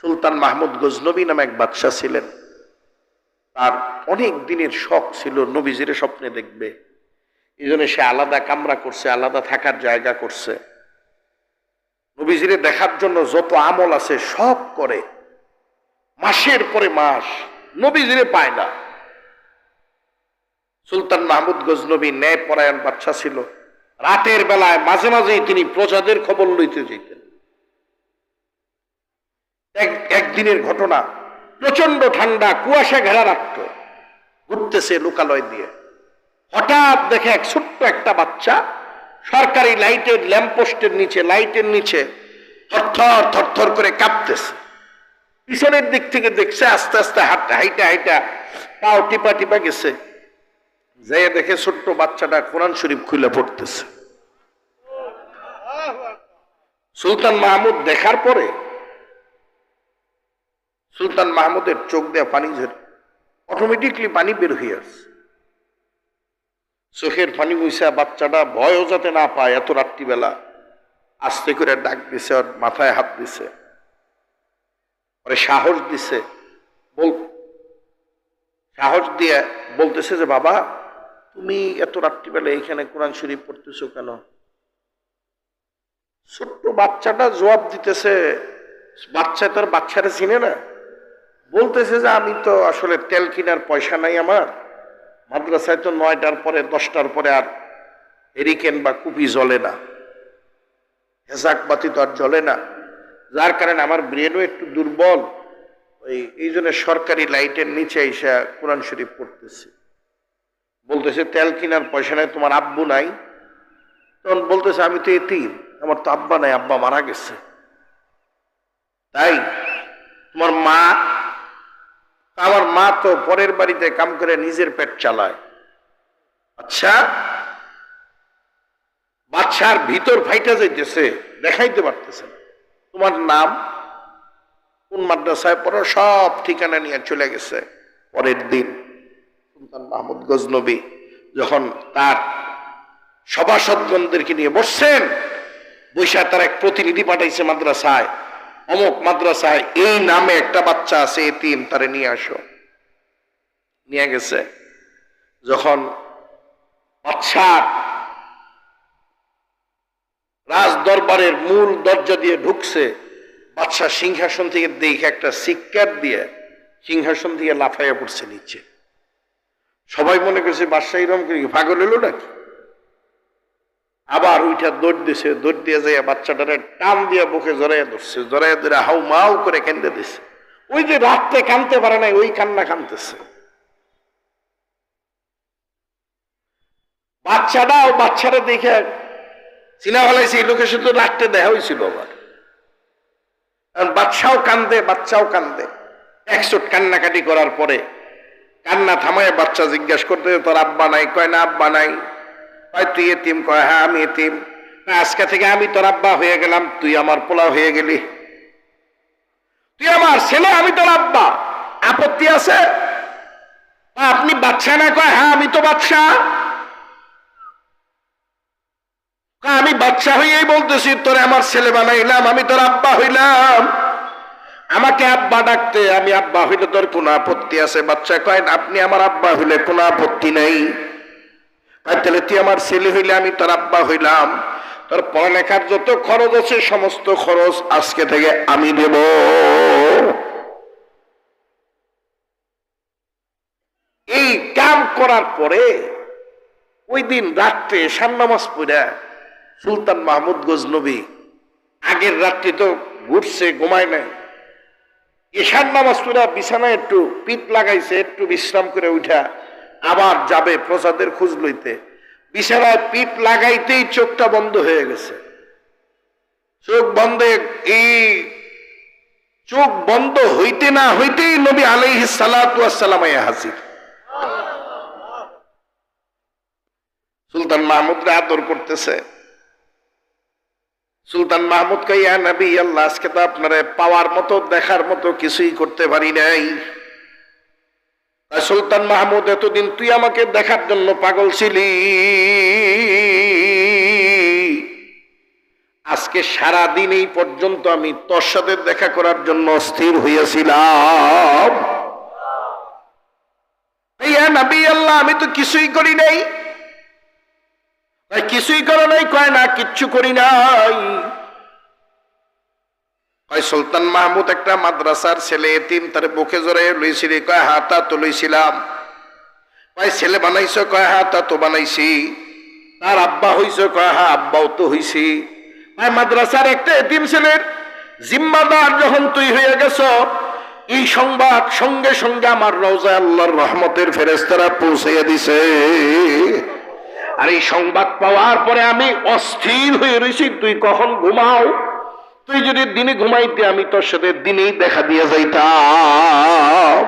সুলতান মাহমুদ গজনবী নামে এক বাদশাহ ছিলেন। তার অনেক দিনের শখ ছিল, নবীজিরে স্বপ্নে দেখবে। এই জন্য সে আলাদা কামরা করছে, আলাদা থাকার জায়গা করছে। নবীজিরে দেখার জন্য যত আমল আছে, সব করে। মাসের পরে মাস, নবীজিরে পায় না। সুলতান মাহমুদ গজনবী ন্যায় পরায়ণ বাচ্চা ছিল। রাতের বেলায় মাঝে মাঝেই তিনি প্রজাদের খবর লইতে যেতেন এক- একদিনের ঘটনা প্রচণ্ড ঠান্ডা, কুয়াশা ঘেরা রাখত ঘুরতেছে লোকালয় দিয়ে। হঠাৎ দেখে এক ছোট্ট একটা বাচ্চা, সরকারি লাইটের ল্যাম্পপোস্টের নিচে, লাইটের নিচে থরথর থরথর করে কাঁপতেছে। পিছনের দিক থেকে দেখছে, আস্তে আস্তে হাঁটা, হাইটা হাইটা, পাও টিপা টিপা গেছে। যে দেখে ছোট্ট বাচ্চাটা কোরআন শরীফ খুলে পড়তেছে। সুলতান মাহমুদ দেখার পরে সুলতান মাহমুদের চোখ দেওয়া পানি ঝরে। অটোমেটিকলি পানি বের হয়ে আসছে। চোখের পানি বইসা বাচ্চাটা ভয়ও যাতে না পায় এত রাত্রিবেলা। আস্তে করে ডাক দিছে, ওর মাথায় হাত দিছে। পরে সাহস দিছে। বল সাহস দিয়ে বলতেছে যে, বাবা, তুমি এত রাত্রিবেলা এখানে কোরআন শরীফ পড়তেছো কেন? ছোট্ট বাচ্চাটা জবাব দিতেছে, বাচ্চা তার বাচ্চারা চিনে না। বলতেছে যে আমি তো আসলে তেল কেনার পয়সা নাই আমার। মাদ্রাসায় তো নয়টার পরে, দশটার পরে আর হেরিকেন বা কুপি জ্বলে না। হেসাক বাতি তো আর জ্বলে না। যার কারণে আমার ব্রেনও একটু দুর্বল। ওই, এই জন্য সরকারি লাইটের নিচে এসে কোরআন শরীফ পড়তেছে। বলতেছে, তেল কেনার পয়সা নাই, তোমার আব্বু নাই। তখন বলতেছে, আমি তো এতিম, আমার তো আব্বা নাই, আব্বা মারা গেছে। তাই, তোমার মা আমার মা তো পরের বাড়িতে কাম করে নিজের পেট চালায়। আচ্ছা বাচ্চার ভিতর ফাইটা যাইতেছে, দেখাইতে পারতেছে তোমার নাম? কোন মাদ্রাসায় পড়ো? সব ঠিকানা নিয়ে চলে গেছে। পরের দিন সুলতান মাহমুদ গজনবী যখন তার সভাসদগণদেরকে নিয়ে বসছেন বৈশা তার এক প্রতিনিধি পাঠাইছে মাদ্রাসায়। অমুক মাদ্রাসায় এই নামে একটা বাচ্চা আছে, এতিম, তারে নিয়ে আসো। নিয়ে গেছে। যখন বাচ্চার রাজ দরবারের মূল দরজা দিয়ে ঢুকছে বাচ্চা সিংহাসন থেকে দেখে একটা সিক্কার দিয়ে সিংহাসন থেকে লাফাইয়া পড়ছে নিচে। সবাই মনে করছে, বাদশাহ কি, পাগল এলো নাকি? আবার ওইটা দৌড় দিছে, দৌড় দিয়ে যাইয়া বাচ্চাটারে টান দিয়ে বুকে জড়াইয়া ধরছে, জড়াইয়া ধরে হাউ মাউ করে কেঁদে দিছে। ওই যে রাত্রে কানতে পারে নাই, ওই কান্না কানতেছে। বাচ্চাটা ও বাচ্চারা দেখে চিনা ফেলাইছে লোকের সাথে রাত্রে দেখা হয়েছিল আবার। বাচ্চাও কান্দে বাচ্চাও কান্দে। একশোট কান্নাকাটি করার পরে কান্না থামায় বাচ্চা জিজ্ঞাসা করতে তোর আব্বা নাই? কয়, না, আব্বা নাই। কয় তুই এতিম কয় হ্যাঁ আমি এতিম আজকে থেকে আমি তোর আব্বা হয়ে গেলাম, তুই আমার পোলা হয়ে গেলি। তুই আমার ছেলে, আমি তোর আব্বা। আপত্তি আছে? আপনি বাচ্চা না কয় হ্যাঁ আমি তো বাচ্চা আমি বাচ্চা হইয়াই বলতেছি, তোরে আমার ছেলে বানাইলাম, আমি তোর আব্বা হইলাম। আমাকে আব্বা ডাকতে, আমি আব্বা হইলে তোর কোনো আপত্তি আছে? বাচ্চা কয়, আপনি আমার আব্বা হইলে কোনো আপত্তি নাই। তাহলে তুই আমার ছেলে হইলে আমি তোর আব্বা হইলাম। তোর পড়ালেখার যত খরচ আছে, সমস্ত খরচ আজকে থেকে আমি দেব। এই কাম করার পরে ওই দিন রাত্রে সান্নামাজ পড়া সুলতান মাহমুদ গজনবী। আগের রাত্রে তো ঘুরছে, ঘুমায় নাই। এশার নামাজ পড়া বিছানায় একটু পিঠ লাগাইছে, একটু বিশ্রাম করে উঠা আবার যাবে প্রসাদের খোঁজ লইতে। বিছানায় পিঠ লাগাইতেই চোখটা বন্ধ হয়ে গেছে। চোখ বন্ধ এই চোখ বন্ধ হইতে না হইতেই নবী আলাইহি সালাম হাজির। সুলতান মাহমুদরা আদর করতেছে। সুলতান মাহমুদ কাইয়া নবী, আল্লাহ, আজকে তো আপনারা পাওয়ার মতো, দেখার মতো কিছুই করতে পারি নাই। সুলতান মাহমুদ, এতদিন তুই আমাকে দেখার জন্য পাগল ছিলি। আজকে সারা দিন এই পর্যন্ত আমি তোর সাথে দেখা করার জন্য স্থির হইয়াছিলাম। ইয়া নবী আল্লাহ, আমি তো কিছুই করি নাই। কিছুই করো নাই, কয় না, কিচ্ছু করি নাই। কয়, সুলতান মাহমুদ একটা মাদ্রাসার ছেলে, এতিম, তার বুকে জোরে লইছিলি, কয়, হা, তা লইছিলাম। কয়, ছেলে বানাইছ, কয়, হা, তা বানাইছি। তার আব্বা হইছ, কয়, হা, আব্বাও তো হইছি। কয়, মাদ্রাসার একটা এতিম ছেলের জিম্মাদার যখন তুই হয়ে গেছ, এই সংবাদ সঙ্গে সঙ্গে আমার রওজা আল্লাহর রহমতের ফেরেস্তারা পৌঁছাইয়া দিছে। আর এই সংবাদ পাওয়ার পরে আমি অস্থির হয়ে রয়েছি তুই কখন ঘুমাও? তুই যদি দিনে ঘুমাইতে আমি তোর সাথে দিনেই দেখা দিয়ে যাইতাম।